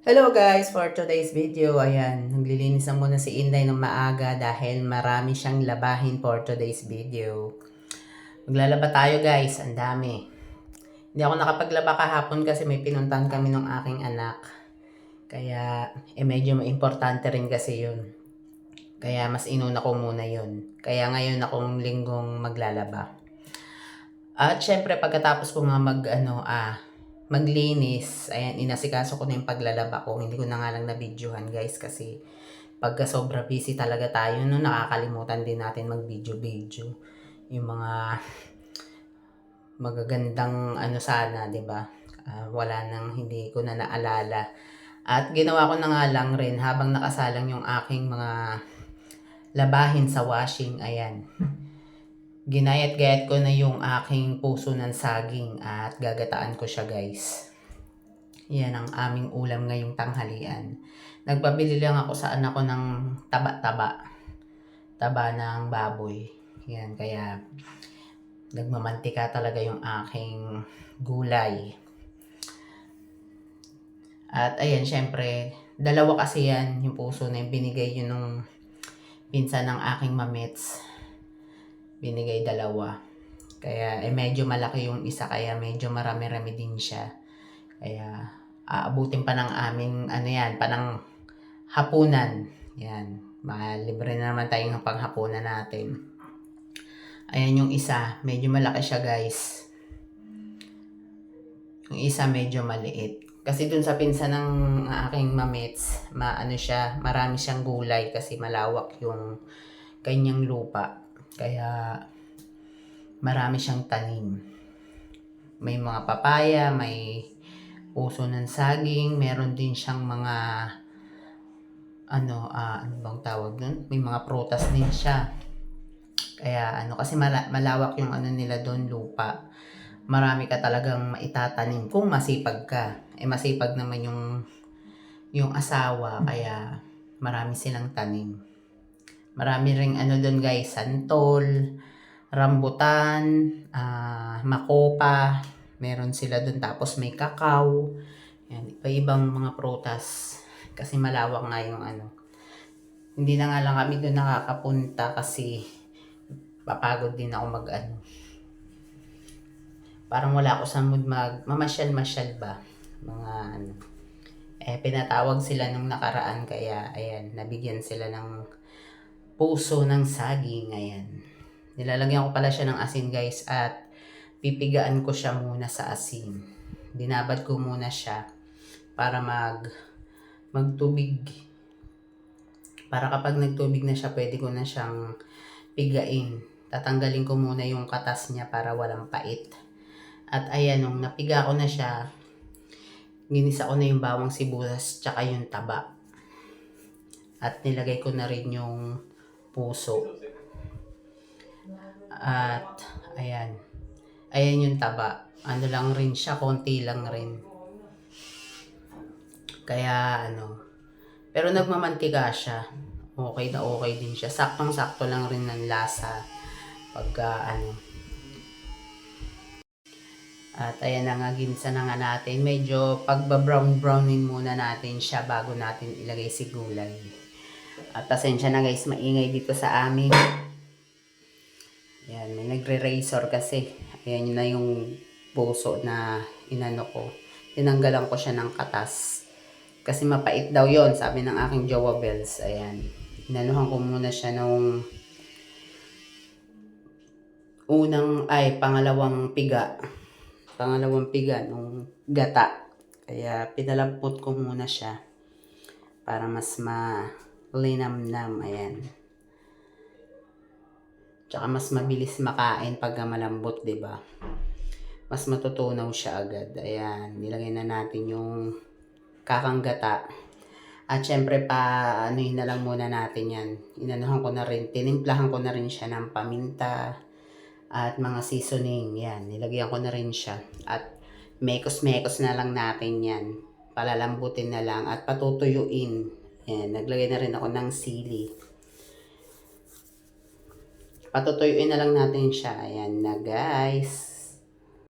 Hello guys! For today's video, ayan, naglilinis lang muna si Inday ng maaga dahil marami siyang labahin for today's video. Maglalaba tayo guys, ang dami. Hindi ako nakapaglaba kahapon kasi may pinuntahan kami ng aking anak. Kaya, eh medyo importante rin kasi yun. Kaya mas inuna ko muna yun. Kaya ngayon akong linggong maglalaba. At syempre pagkatapos ko nga mag ano ah maglinis, ayan, inasikaso ko na yung paglalaba ko. Hindi ko na nga lang na-videohan guys kasi pagka sobra busy talaga tayo, no, nakakalimutan din natin mag-video-video. Yung mga magagandang ano sana, ba? Ah, wala nang hindi ko na naalala. At ginawa ko na nga lang rin habang nakasalang yung aking mga labahin sa washing, ayan. Ginayat-gayat ko na yung aking puso ng saging at gagataan ko siya guys. Yan ang aming ulam ngayong tanghalian. Nagpabili lang ako sa anak ko ng taba-taba. Taba ng baboy. Yan, kaya nagmamantika talaga yung aking gulay. At ayan, syempre, dalawa kasi yan, yung puso na yung binigay yun nung pinsan ng aking mamets binigay dalawa. Kaya, eh, medyo malaki yung isa, kaya medyo marami-rami din siya. Kaya, aabutin pa ng aming, ano yan, panang hapunan. Yan. Malibre na naman tayong panghapunan natin. Ayan yung isa. Medyo malaki siya, guys. Yung isa medyo maliit. Kasi dun sa pinsan ng aking mamets, maano siya, marami siyang gulay kasi malawak yung kanyang lupa. Kaya marami siyang tanim. May mga papaya, may puso ng saging, meron din siyang mga ano, ah, ano bang tawag nun? May mga prutas din siya. Kaya ano, kasi mala- malawak yung ano nila doon, lupa. Marami ka talagang maitatanim kung masipag ka. Eh masipag naman yung yung asawa, kaya marami silang tanim. Marami ring ano doon guys, santol, rambutan, ah, makopa, meron sila doon tapos may kakao. Yan, iba-ibang mga prutas kasi malawak nga yung ano. Hindi na nga lang kami doon nakakapunta kasi papagod din ako mag ano. Parang wala ako sa mood mag mamasyal-masyal ba. Mga ano. Eh, pinatawag sila nung nakaraan kaya ayan, nabigyan sila ng puso ng saging. Ayan. Nilalagyan ko pala siya ng asin guys at pipigaan ko siya muna sa asin. Dinabad ko muna siya para mag magtubig. Para kapag nagtubig na siya, pwede ko na siyang pigain. Tatanggalin ko muna yung katas niya para walang pait. At ayan, nung napiga ko na siya, ginisa ko na yung bawang sibuyas tsaka yung taba. At nilagay ko na rin yung puso. At, ayan. Ayan yung taba. Ano lang rin siya, konti lang rin. Kaya, ano. Pero nagmamantika siya. Okay na okay din siya. Saktong-sakto lang rin ng lasa. Pagka, ano. At ayan na nga, ginisa na nga natin. Medyo pagba-brown-brownin muna natin siya bago natin ilagay si gulay. At pasensya na guys, maingay dito sa amin. Yan, may nagre-razor kasi. Ayan yun na yung puso na inano ko. Tinanggalan ko siya ng katas. Kasi mapait daw yon sabi ng aking jowa bells. Ayan. Inanuhan ko muna siya nung unang, ay, pangalawang piga. Pangalawang piga nung gata. Kaya pinalampot ko muna siya para mas ma linamnam, ayan. Tsaka mas mabilis makain pag malambot, ba? Mas matutunaw siya agad. Ayan, nilagay na natin yung kakanggata. At syempre pa ano na lang muna natin 'yan. Inanuhan ko na rin, tinimplahan ko na rin siya ng paminta at mga seasoning. Yan, nilagyan ko na rin siya. At mekos-mekos na lang natin 'yan. Palalambutin na lang at patutuyuin. Ayan, naglagay na rin ako ng sili. Patutuyuin na lang natin siya. Ayan na guys.